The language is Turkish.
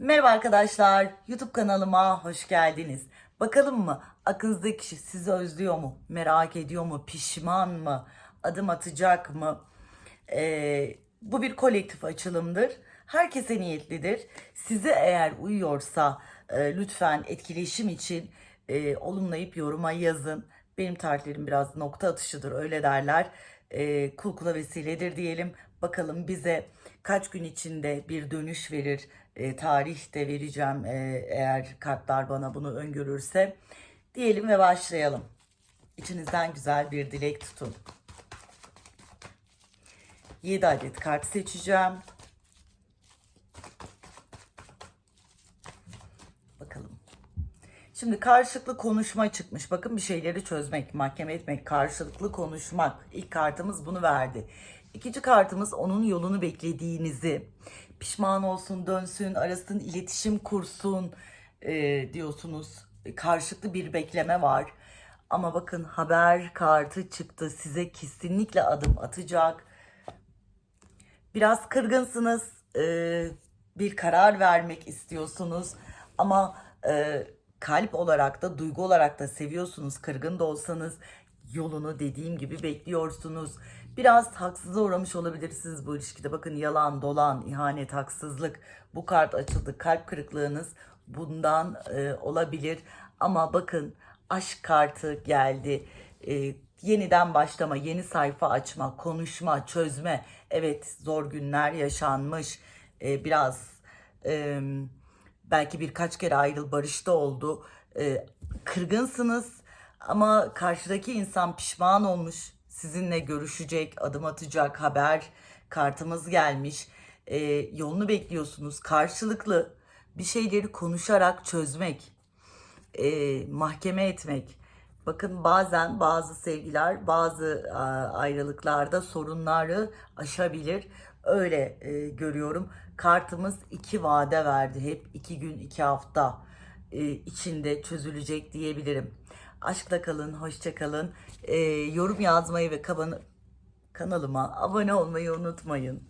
Merhaba arkadaşlar, YouTube kanalıma hoş geldiniz. Bakalım mı aklınızdaki kişi sizi özlüyor mu, merak ediyor mu, pişman mı, adım atacak mı? Ee, bu bir kolektif açılımdır. Herkese niyetlidir. Size eğer uyuyorsa e, lütfen etkileşim için e, olumlayıp yoruma yazın. Benim tarihlerim biraz nokta atışıdır öyle derler. E, kul kula vesiledir diyelim. Bakalım bize kaç gün içinde bir dönüş verir. E, tarih de vereceğim e, eğer kartlar bana bunu öngörürse. Diyelim ve başlayalım. İçinizden güzel bir dilek tutun. 7 adet kart seçeceğim. Bakalım. Şimdi karşılıklı konuşma çıkmış. Bakın bir şeyleri çözmek, mahkeme etmek, karşılıklı konuşmak. İlk kartımız bunu verdi. İkinci kartımız onun yolunu beklediğinizi, pişman olsun, dönsün, arasın, iletişim kursun e, diyorsunuz. Karşılıklı bir bekleme var. Ama bakın haber kartı çıktı. Size kesinlikle adım atacak. Biraz kırgınsınız. e, bir karar vermek istiyorsunuz. Ama e, kalp olarak da duygu olarak da seviyorsunuz. Kırgın da olsanız yolunu dediğim gibi bekliyorsunuz. Biraz haksıza uğramış olabilirsiniz bu ilişkide. Bakın yalan, dolan, ihanet, haksızlık. Bu kart açıldı. Kalp kırıklığınız bundan e, olabilir. Ama bakın aşk kartı geldi. E, yeniden başlama, yeni sayfa açma, konuşma, çözme. Evet zor günler yaşanmış. E, biraz e, belki birkaç kere ayrıl barışta oldu. E, kırgınsınız ama karşıdaki insan pişman olmuş. Sizinle görüşecek, adım atacak haber kartımız gelmiş. E, yolunu bekliyorsunuz. Karşılıklı bir şeyleri konuşarak çözmek e, mahkeme etmek. Bakın bazen bazı sevgiler bazı a, ayrılıklarda sorunları aşabilir. Öyle e, görüyorum. Kartımız iki vade verdi. Hep iki gün iki hafta e, içinde çözülecek diyebilirim. Aşkla kalın, hoşça kalın. E, yorum yazmayı ve kanalıma abone olmayı unutmayın.